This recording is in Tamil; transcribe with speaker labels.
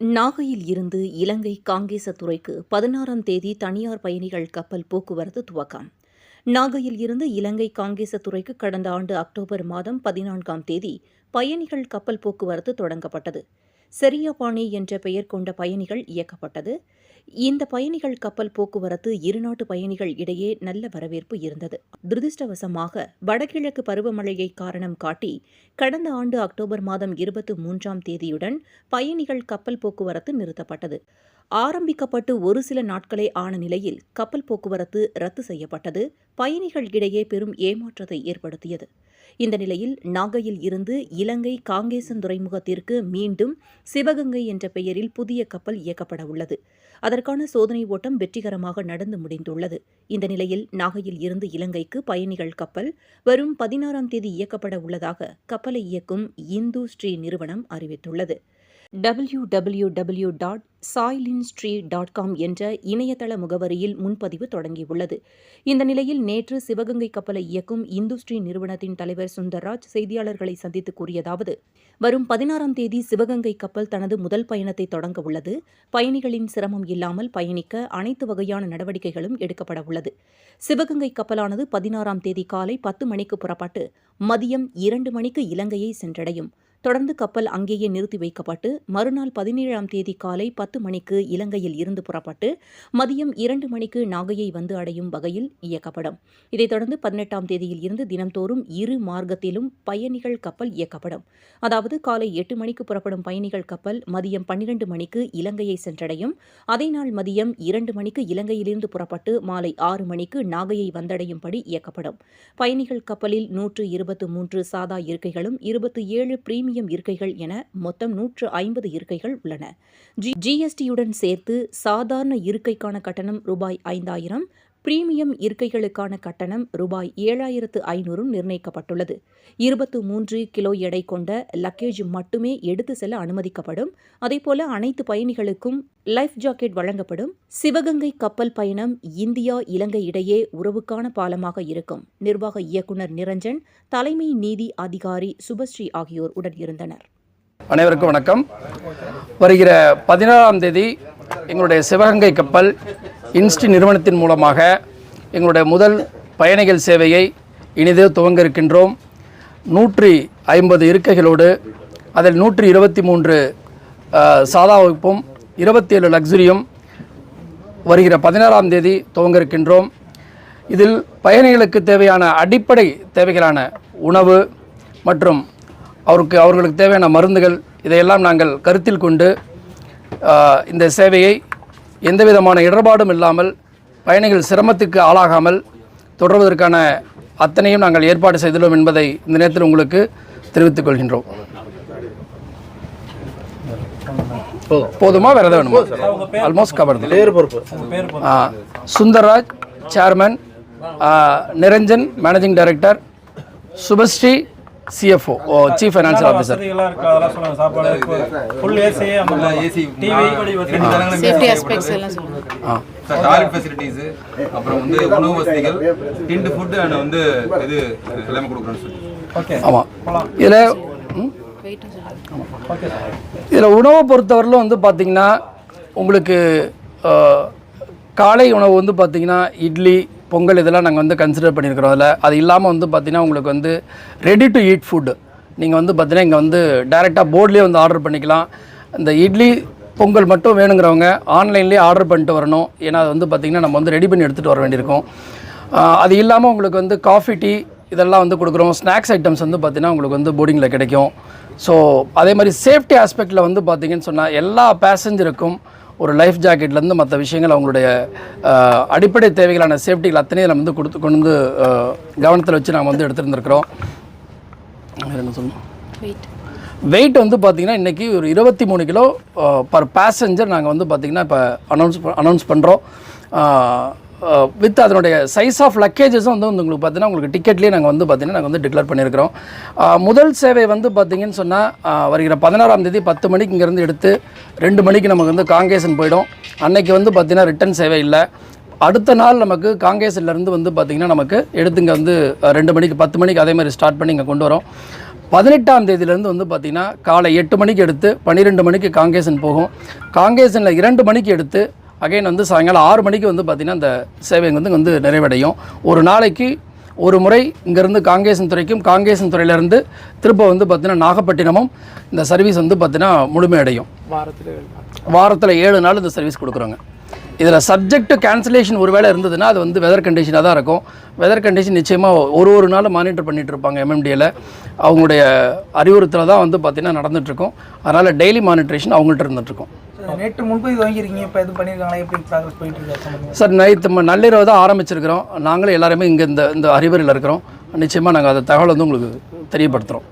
Speaker 1: நாகையில் இருந்து இலங்கை காங்கேசத்துறைக்கு பதினாறாம் தேதி தனியார் பயணிகள் கப்பல் போக்குவரத்து துவக்கம். நாகையில் இருந்து இலங்கை காங்கேசத்துறைக்கு கடந்த ஆண்டு அக்டோபர் மாதம் பதினான்காம் தேதி பயணிகள் கப்பல் போக்குவரத்து தொடங்கப்பட்டது. செரியபாணி என்ற பெயர் கொண்ட பயணிகள் இயக்கப்பட்டது. இந்த பயணிகள் கப்பல் போக்குவரத்து இருநாட்டு பயணிகள் இடையே நல்ல வரவேற்பு இருந்தது. துரதிருஷ்டவசமாக வடகிழக்கு பருவமழையை காரணம் காட்டி கடந்த ஆண்டு அக்டோபர் மாதம் இருபத்தி மூன்றாம் தேதியுடன் பயணிகள் கப்பல் போக்குவரத்து நிறுத்தப்பட்டது. ஆரம்பிக்கப்பட்டு ஒரு சில நாட்களே ஆன நிலையில் கப்பல் போக்குவரத்து ரத்து செய்யப்பட்டது. பயணிகள் இடையே பெரும் ஏமாற்றத்தை ஏற்படுத்தியது. இந்த நிலையில் நாகையில் இருந்து இலங்கை காங்கேசன் துறைமுகத்திற்கு மீண்டும் சிவகங்கை என்ற பெயரில் புதிய கப்பல் இயக்கப்பட உள்ளது. அதற்கான சோதனை ஓட்டம் வெற்றிகரமாக நடந்து முடிந்துள்ளது. இந்த நிலையில் நாகையில் இருந்து இலங்கைக்கு பயணிகள் கப்பல் வரும் பதினாறாம் தேதி இயக்கப்பட உள்ளதாக கப்பலை இயக்கும் இந்து ஸ்ரீ நிறுவனம் அறிவித்துள்ளது. டபிள்யூ டபிள்யூ டபிள்யூ டாட் சாய்லின்ஸ்ட்ரீ டாட் காம் என்ற இணையதள முகவரியில் முன்பதிவு தொடங்கியுள்ளது. இந்த நிலையில் நேற்று சிவகங்கை கப்பலை இயக்கும் இந்துஸ்ரீ நிறுவனத்தின் தலைவர் சுந்தர்ராஜ் செய்தியாளர்களை சந்தித்து கூறியதாவது வரும் பதினாறாம் தேதி சிவகங்கை கப்பல் தனது முதல் பயணத்தை தொடங்க உள்ளது. பயணிகளின் சிரமம் இல்லாமல் பயணிக்க அனைத்து வகையான நடவடிக்கைகளும் எடுக்கப்பட உள்ளது. சிவகங்கை கப்பலானது பதினாறாம் தேதி காலை பத்து மணிக்கு புறப்பட்டு மதியம் இரண்டு மணிக்கு இலங்கையை சென்றடையும். தொடர்ந்து கப்பல் அங்கேயே நிறுத்தி வைக்கப்பட்டு மறுநாள் பதினேழாம் தேதி காலை பத்து மணிக்கு இலங்கையில் இருந்து புறப்பட்டு மதியம் இரண்டு மணிக்கு நாகையை வந்து அடையும் வகையில் இயக்கப்படும். இதைத் தொடர்ந்து பதினெட்டாம் தேதியில் இருந்து தினம்தோறும் இரு மார்க்கத்திலும் பயணிகள் கப்பல் இயக்கப்படும். அதாவது காலை எட்டு மணிக்கு புறப்படும் பயணிகள் கப்பல் மதியம் பன்னிரண்டு மணிக்கு இலங்கையை சென்றடையும். அதே நாள் மதியம் இரண்டு மணிக்கு இலங்கையிலிருந்து புறப்பட்டு மாலை ஆறு மணிக்கு நாகையை வந்தடையும்படி இயக்கப்படும். பயணிகள் கப்பலில் நூற்று இருபத்து மூன்று சாதா இருக்கைகளும் இருபத்தி ஏழு பிரீமியம் இருக்கைகள் என மொத்தம் நூற்று ஐம்பது இருக்கைகள் உள்ளன. ஜி ஜிஎஸ்டியுடன் சேர்த்து சாதாரண இருக்கைக்கான கட்டணம் ரூபாய் ஐந்தாயிரம் பிரீமியம் இருக்கைகளுக்கான கட்டணம் ரூபாய் ஏழாயிரத்து ஐநூறும் நிர்ணயிக்கப்பட்டுள்ளது. இருபத்து மூன்று கிலோ எடை கொண்ட லக்கேஜ் மட்டுமே எடுத்து செல்ல அனுமதிக்கப்படும். அதேபோல அனைத்து பயணிகளுக்கும் லைஃப் ஜாக்கெட் வழங்கப்படும். சிவகங்கை கப்பல் பயணம் இந்தியா இலங்கை இடையே உறவுக்கான பாலமாக இருக்கும். நிர்வாக இயக்குநர் நிரஞ்சன் தலைமை நீதி அதிகாரி சுபஸ்ரீ ஆகியோர் உடன் இருந்தனர்.
Speaker 2: அனைவருக்கும் வணக்கம். வருகிற பதினாறாம் தேதி எங்களுடைய சிவகங்கை கப்பல் இன்ஸ்டி நிறுவனத்தின் மூலமாக எங்களுடைய முதல் பயணிகள் சேவையை இனிது துவங்க இருக்கின்றோம் நூற்றி ஐம்பது இருக்கைகளோடு அதில் நூற்றி இருபத்தி மூன்று சாதா வகுப்பும் இருபத்தி ஏழு லக்ஸுரியும் வருகிற பதினாறாம் தேதி துவங்க இருக்கின்றோம் இதில் பயணிகளுக்கு தேவையான அடிப்படை தேவைகளான உணவு மற்றும் அவருக்கு அவர்களுக்கு தேவையான மருந்துகள் இதையெல்லாம் நாங்கள் கருத்தில் கொண்டு இந்த சேவையை எந்த விதமான இடர்பாடும் இல்லாமல் பயணிகள் சிரமத்துக்கு ஆளாகாமல் தொடர்வதற்கான அத்தனையும் நாங்கள் ஏற்பாடு செய்துள்ளோம் என்பதை இந்த நேரத்தில் உங்களுக்கு தெரிவித்துக் கொள்கின்றோம். போதுமா? வேறு எதாவது வேணுமா? ஆல்மோஸ்ட் கவர்
Speaker 3: பொறுப்பு.
Speaker 2: Sundarraj chairman Niranjan managing director Subhashree CFO chief financial officer
Speaker 3: வசதிகள்லாம் இருக்கு அதெல்லாம் சொல்லுங்க சாப்பாடு ஃபுல் ஏசி அந்த ஏசி டிவி
Speaker 4: சேஃப்டி ஆஸ்பெக்ட்ஸ் எல்லாம் சொல்லுங்க.
Speaker 2: ஆ.
Speaker 5: டாய்லெட் ஃபெசிலிட்டிஸ் அப்புறம் வந்து உணவு வசதிகள் டிண்டு ஃபுட் அண்ட் வந்து இது எல்லாமே கொடுக்குறோம்னு சொல்லி.
Speaker 3: ஓகே
Speaker 2: ஆமாம் இதில்
Speaker 3: சார்
Speaker 2: இதில் உணவை பொறுத்தவரையிலும் வந்து பார்த்திங்கன்னா உங்களுக்கு காலை உணவு வந்து பார்த்திங்கன்னா இட்லி பொங்கல் இதெல்லாம் நாங்கள் வந்து கன்சிடர் பண்ணியிருக்கிறோம் அதில். அது இல்லாமல் வந்து பார்த்திங்கன்னா உங்களுக்கு வந்து ரெடி டு ஈட் ஃபுட்டு நீங்கள் வந்து பார்த்தீங்கன்னா இங்கே வந்து டேரெக்டாக போர்ட்லேயே வந்து ஆர்டர் பண்ணிக்கலாம். இந்த இட்லி பொங்கல் மட்டும் வேணுங்கிறவங்க ஆன்லைன்லேயே ஆர்டர் பண்ணிட்டு வரணும். ஏன்னா அது வந்து பார்த்திங்கன்னா நம்ம வந்து ரெடி பண்ணி எடுத்துகிட்டு வர வேண்டியிருக்கும். அது இல்லாமல் உங்களுக்கு வந்து காஃபி டீ இதெல்லாம் வந்து கொடுக்குறோம். ஸ்நாக்ஸ் ஐட்டம்ஸ் வந்து பார்த்திங்கன்னா உங்களுக்கு வந்து போர்டிங்கில் கிடைக்கும். ஸோ அதே மாதிரி சேஃப்டி ஆஸ்பெக்டில் வந்து பார்த்தீங்கன்னு சொன்னால் எல்லா பேசஞ்சருக்கும் ஒரு லைஃப் ஜாக்கெட்லேருந்து மற்ற விஷயங்கள் அவங்களுடைய அடிப்படை தேவைகளான சேஃப்டிகள் அத்தனையும் நம்ம வந்து கொடுத்து கொண்டு வந்து கவனத்தில் வச்சு நாங்கள் வந்து எடுத்துருந்துருக்குறோம். வேறு என்ன சொல்லணும்?
Speaker 4: வெயிட்
Speaker 2: வெயிட் வந்து பார்த்திங்கன்னா இன்றைக்கி ஒரு இருபத்தி மூணு கிலோ பர் பேசஞ்சர் நாங்கள் வந்து பார்த்திங்கன்னா இப்போ அனௌன்ஸ் அனௌன்ஸ் பண்ணுறோம் Uh, வித் அதனுடைய சைஸ் ஆஃப் லக்கேஜஸும் வந்து வந்து உங்களுக்கு பார்த்தீங்கன்னா உங்களுக்கு டிக்கெட்லேயே நாங்கள் வந்து பார்த்திங்கன்னா நாங்கள் வந்து டிக்ளேர் பண்ணியிருக்கிறோம். Uh, முதல் சேவை வந்து பார்த்திங்கன்னு சொன்னால் uh, வருகிற பதினாறாம் தேதி பத்து மணிக்கு இங்கேருந்து எடுத்து ரெண்டு மணிக்கு நமக்கு வந்து காங்கேசன் போயிடும். அன்னைக்கு வந்து பார்த்திங்கன்னா ரிட்டன் சேவை இல்லை. அடுத்த நாள் நமக்கு காங்கேசன்லேருந்து வந்து பார்த்திங்கன்னா நமக்கு எடுத்து இங்கே வந்து ரெண்டு மணிக்கு பத்து மணிக்கு அதே மாதிரி ஸ்டார்ட் பண்ணி இங்கே கொண்டு வரோம். பதினெட்டாம் தேதியிலேருந்து வந்து பார்த்திங்கன்னா காலை எட்டு மணிக்கு எடுத்து பன்னிரெண்டு மணிக்கு காங்கேசன் போகும். காங்கேசனில் இரண்டு மணிக்கு எடுத்து அகைன் வந்து சாயங்காலம் ஆறு மணிக்கு வந்து பார்த்திங்கன்னா அந்த சேவை வந்து வந்து நிறைவடையும். ஒரு நாளைக்கு ஒரு முறை இங்கேருந்து காங்கேசன் துறைக்கும் காங்கேசன் துறையிலேருந்து திரும்ப வந்து பார்த்திங்கன்னா நாகப்பட்டினமும் இந்த சர்வீஸ் வந்து பார்த்திங்கன்னா முழுமையடையும். வாரத்தில் ஏழு நாள். இந்த சர்வீஸ் கொடுக்குறோங்க. இதில் சப்ஜெக்ட் கேன்சலேஷன் ஒரு வேளை இருந்ததுன்னா அது வந்து வெதர் கண்டிஷனாக தான் இருக்கும். வெதர் கண்டிஷன் நிச்சயமாக ஒரு ஒரு நாள் மானிட்டர் பண்ணிட்டு இருப்பாங்க எம்எம்டியில் அவங்களுடைய அறிவுறுத்தல தான் வந்து பார்த்திங்கன்னா நடந்துகிட்ருக்கும் அதனால் டெய்லி மானிட்டரேஷன் அவங்கள்ட்ட இருந்துகிட்ருக்கும்
Speaker 3: நேற்று முன்பதிவு வாங்கியிருக்கீங்க இப்போ எதுவும் பண்ணியிருக்காங்களா? எப்படி ப்ராக்ரஸ் போயிட்டு இருக்கு
Speaker 2: சார் நைட்டு ம- நள்ளிரவு தான் ஆரம்பிச்சிருக்கிறோம். நாங்களும் எல்லாருமே இங்கே இந்த இந்த அறிவுரையில் இருக்கிறோம். நிச்சயமாக நாங்கள் அதை தகவல் வந்து உங்களுக்கு தெரியப்படுத்துகிறோம்